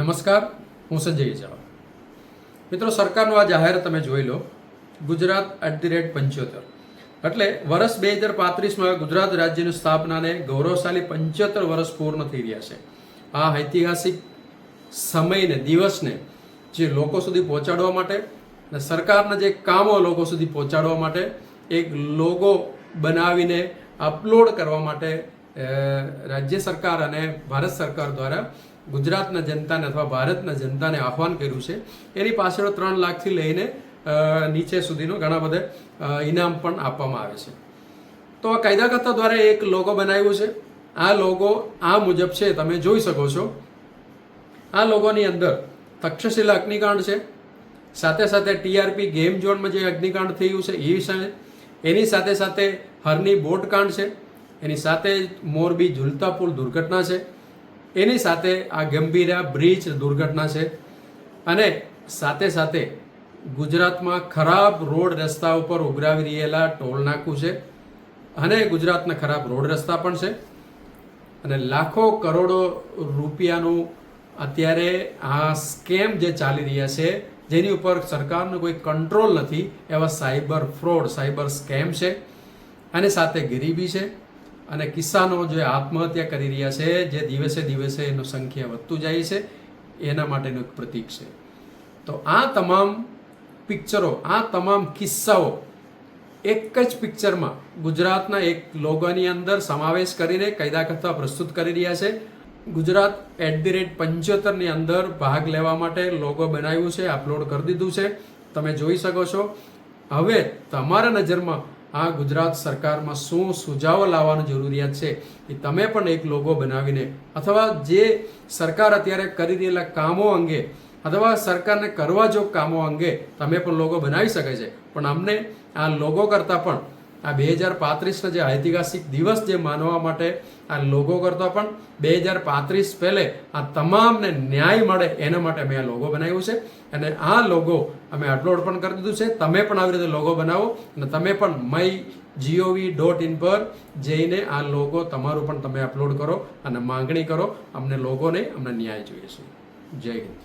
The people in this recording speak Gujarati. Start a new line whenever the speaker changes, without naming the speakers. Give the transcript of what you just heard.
નમસ્કાર, હું સંજય ઝાલા મિત્રો, સરકારનું આ જાહેર તમે જોઈ લો, ગુજરાત એટ ધી રેટ પંચોતેર. એટલે વર્ષ બે હજાર પાંત્રીસમાં ગુજરાત રાજ્યની સ્થાપનાને ગૌરવશાળી પંચોતેર વર્ષ પૂર્ણ થઈ રહ્યા છે. આ ઐતિહાસિક સમયને, દિવસને જે લોકો સુધી પહોંચાડવા માટે અને સરકારના જે કામો લોકો સુધી પહોંચાડવા માટે એક લોગો બનાવીને અપલોડ કરવા માટે રાજ્ય સરકાર અને ભારત સરકાર દ્વારા ગુજરાતના જનતાને અથવા ભારતના જનતાને આહવાન કર્યું છે. એની પાછળ ત્રણ લાખથી લઈને નીચે સુધીનો ઘણા બધા ઇનામ પણ આપવામાં આવે છે. તો આ કાયદાકર્તા દ્વારા એક લોગો બનાવ્યો છે. આ લોગો આ મુજબ છે, તમે જોઈ શકો છો. આ લોગોની અંદર તક્ષશિલા અગ્નિકાંડ છે. સાથે સાથે ટીઆરપી ગેમ ઝોનમાં જે અગ્નિકાંડ થયું છે એ વિશે. એની સાથે સાથે હરની બોટકાંડ છે. એની સાથે મોરબી ઝુલતા પુલ દુર્ઘટના છે. એની સાથે આ ગંભીરા બ્રિજ દુર્ઘટના છે અને સાથે સાથે ગુજરાતમાં ખરાબ રોડ રસ્તા ઉપર ઉઘરાવી રહેલા ટોલ છે અને ગુજરાતના ખરાબ રોડ રસ્તા પણ છે. અને લાખો કરોડો રૂપિયાનું અત્યારે આ સ્કેમ જે ચાલી રહ્યા છે, જેની ઉપર સરકારનો કોઈ કંટ્રોલ નથી, એવા સાયબર ફ્રોડ, સાયબર સ્કેમ છે અને સાથે ગરીબી છે. અને કિસાનો જે આત્મહત્યા કરી રહ્યા છે, જે દિવસે દિવસે એનું સંખ્યા વધતું જાય છે, એના માટેનું એક પ્રતીક છે. તો આ તમામ પિક્ચરો, આ તમામ કિસ્સાઓ એક જ પિક્ચરમાં ગુજરાતના એક લોગોની અંદર સમાવેશ કરીને કાયદા કરતા પ્રસ્તુત કરી રહ્યા છે. ગુજરાત એટ ધી રેટ પંચોતેરની અંદર ભાગ લેવા માટે લોગો બનાવ્યું છે, અપલોડ કરી દીધું છે. તમે જોઈ શકો છો. હવે તમારા નજરમાં આ ગુજરાત સરકારમાં શું સુઝાવો લાવવાની જરૂરિયાત છે એ તમે પણ એક લોગો બનાવીને અથવા જે સરકાર અત્યારે કરી રહેલા કામો અંગે અથવા સરકારને કરવા જો કામો અંગે તમે પણ લોગો બનાવી શકે છે. પણ અમને આ લોગો કરતાં પણ આ બે હજાર પાંત્રીસના જે ઐતિહાસિક દિવસ જે માનવા માટે આ લોગો કરતો પણ બે હજાર પાંત્રીસ પહેલે આ તમામને ન્યાય મળે એના માટે અમે આ લોગો બનાવ્યું છે. અને આ લોગો અમે અપલોડ પણ કરી દીધું છે. તમે પણ આવી રીતે લોગો બનાવો અને તમે પણ મય જીઓવી ડોટ ઇન પર જઈને આ લોગો તમારું પણ તમે અપલોડ કરો અને માંગણી કરો. અમને લોગોને અમને ન્યાય જોઈએ છે. જય હિન્દ.